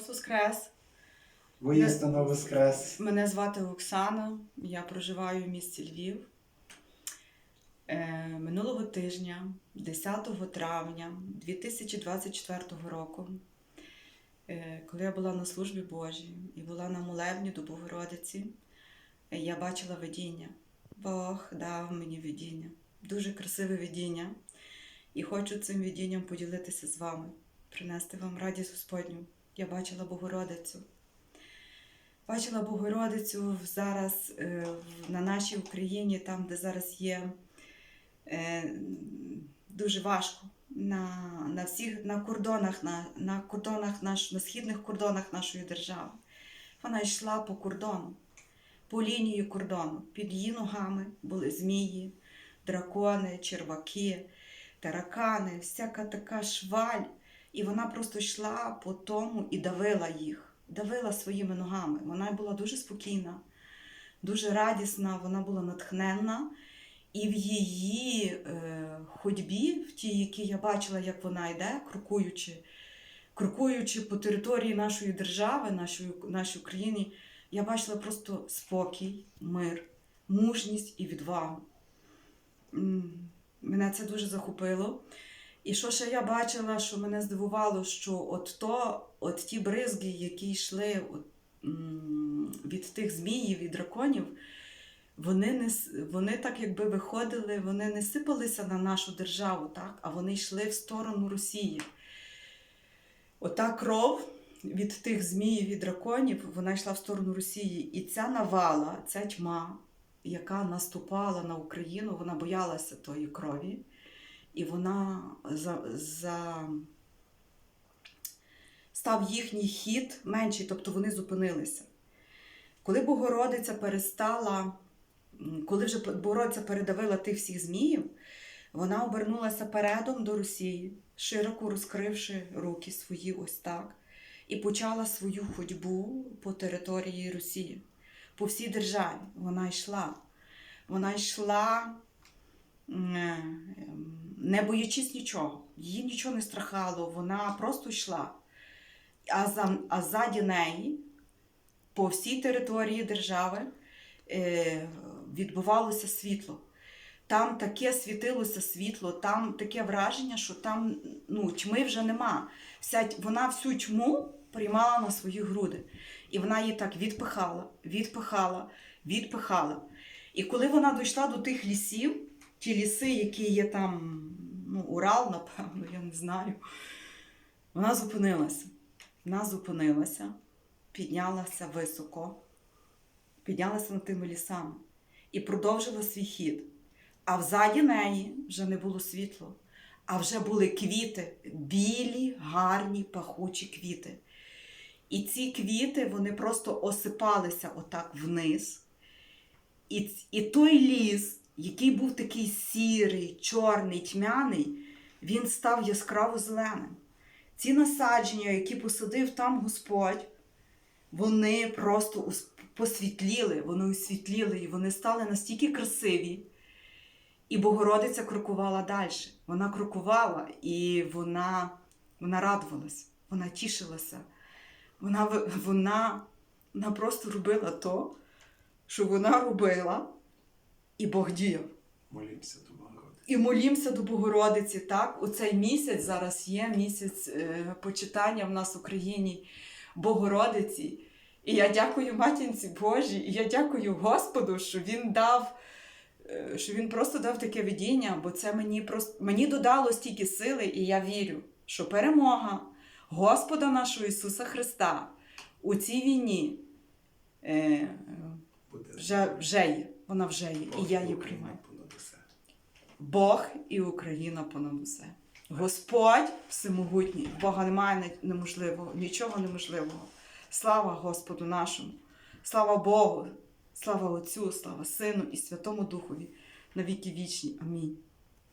Христос Воскрес! Воістину воскрес. Мене звати Оксана, я проживаю в місті Львів. Е, Минулого тижня, 10 травня 2024 року, е, коли я була на службі Божій і була на молебні до Богородиці, я бачила видіння. Бог дав мені видіння, дуже красиве видіння. І хочу цим видінням поділитися з вами, принести вам радість Господню. Я бачила Богородицю. Бачила Богородицю зараз е, на нашій Україні, там, де зараз є е, дуже важко. На, на всіх на кордонах, на, на кордонах наш, на східних кордонах нашої держави. Вона йшла по кордону, по лінії кордону. Під її ногами були змії, дракони, черваки, таракани, всяка така шваль. І вона просто йшла по тому і давила їх, давила своїми ногами. Вона була дуже спокійна, дуже радісна, вона була натхненна. І в її е, ходьбі, в тій, якій я бачила, як вона йде, крокуючи, крокуючи по території нашої держави, нашої, нашої України, я бачила просто спокій, мир, мужність і відвагу. Мене це дуже захопило. І що ще я бачила, що мене здивувало, що от то, от ті бризги, які йшли от, від тих зміїв і драконів, вони не вони так якби виходили, вони не сипалися на нашу державу, так, а вони йшли в сторону Росії. Ота кров від тих зміїв і драконів, вона йшла в сторону Росії. І ця навала, ця тьма, яка наступала на Україну, вона боялася тої крові. І вона за, за... став їхній хід менший, тобто вони зупинилися. Коли Богородиця перестала, коли вже Богородиця передавила тих всіх зміїв, вона обернулася передом до Росії, широко розкривши руки свої ось так, і почала свою ходьбу по території Росії, по всій державі. Вона йшла. Вона йшла не боячись нічого. Її нічого не страхало, вона просто йшла. А, за, а ззаді неї, по всій території держави, е, відбувалося світло. Там таке світилося світло, там таке враження, що там ну, тьми вже нема. Вся, вона всю тьму приймала на свої груди. І вона її так відпихала, відпихала, відпихала. І коли вона дійшла до тих лісів, ті ліси, які є там, ну, Урал, напевно, я не знаю, вона зупинилася. Вона зупинилася, піднялася високо, піднялася над тими лісами і продовжила свій хід. А взаді неї вже не було світла, а вже були квіти, білі, гарні, пахучі квіти. І ці квіти вони просто осипалися отак вниз. І, і той ліс, який був такий сірий, чорний, тьмяний, він став яскраво зеленим. Ці насадження, які посадив там Господь, вони просто посвітліли, вони освітліли, і вони стали настільки красиві. І Богородиця крокувала далі. Вона крокувала і вона, вона радувалась, вона тішилася. Вона, вона, вона просто робила то, що вона робила, і Бог діяв. Молімося до Богородиці. І молімося до Богородиці. Так, у цей місяць зараз є місяць е, почитання в нас в Україні Богородиці. І я дякую матінці Божій, і я дякую Господу, що Він дав, е, що Він просто дав таке видіння, бо це мені просто мені додало стільки сили, і я вірю, що перемога Господа нашого Ісуса Христа у цій війні е, вже, вже є. Вона вже є, Бог і я її приймаю. Бог і Україна понад усе. Господь всемогутній, Бога немає неможливого, нічого неможливого. Слава Господу нашому, слава Богу, слава Отцю, слава Сину і Святому Духові на віки вічні. Амінь.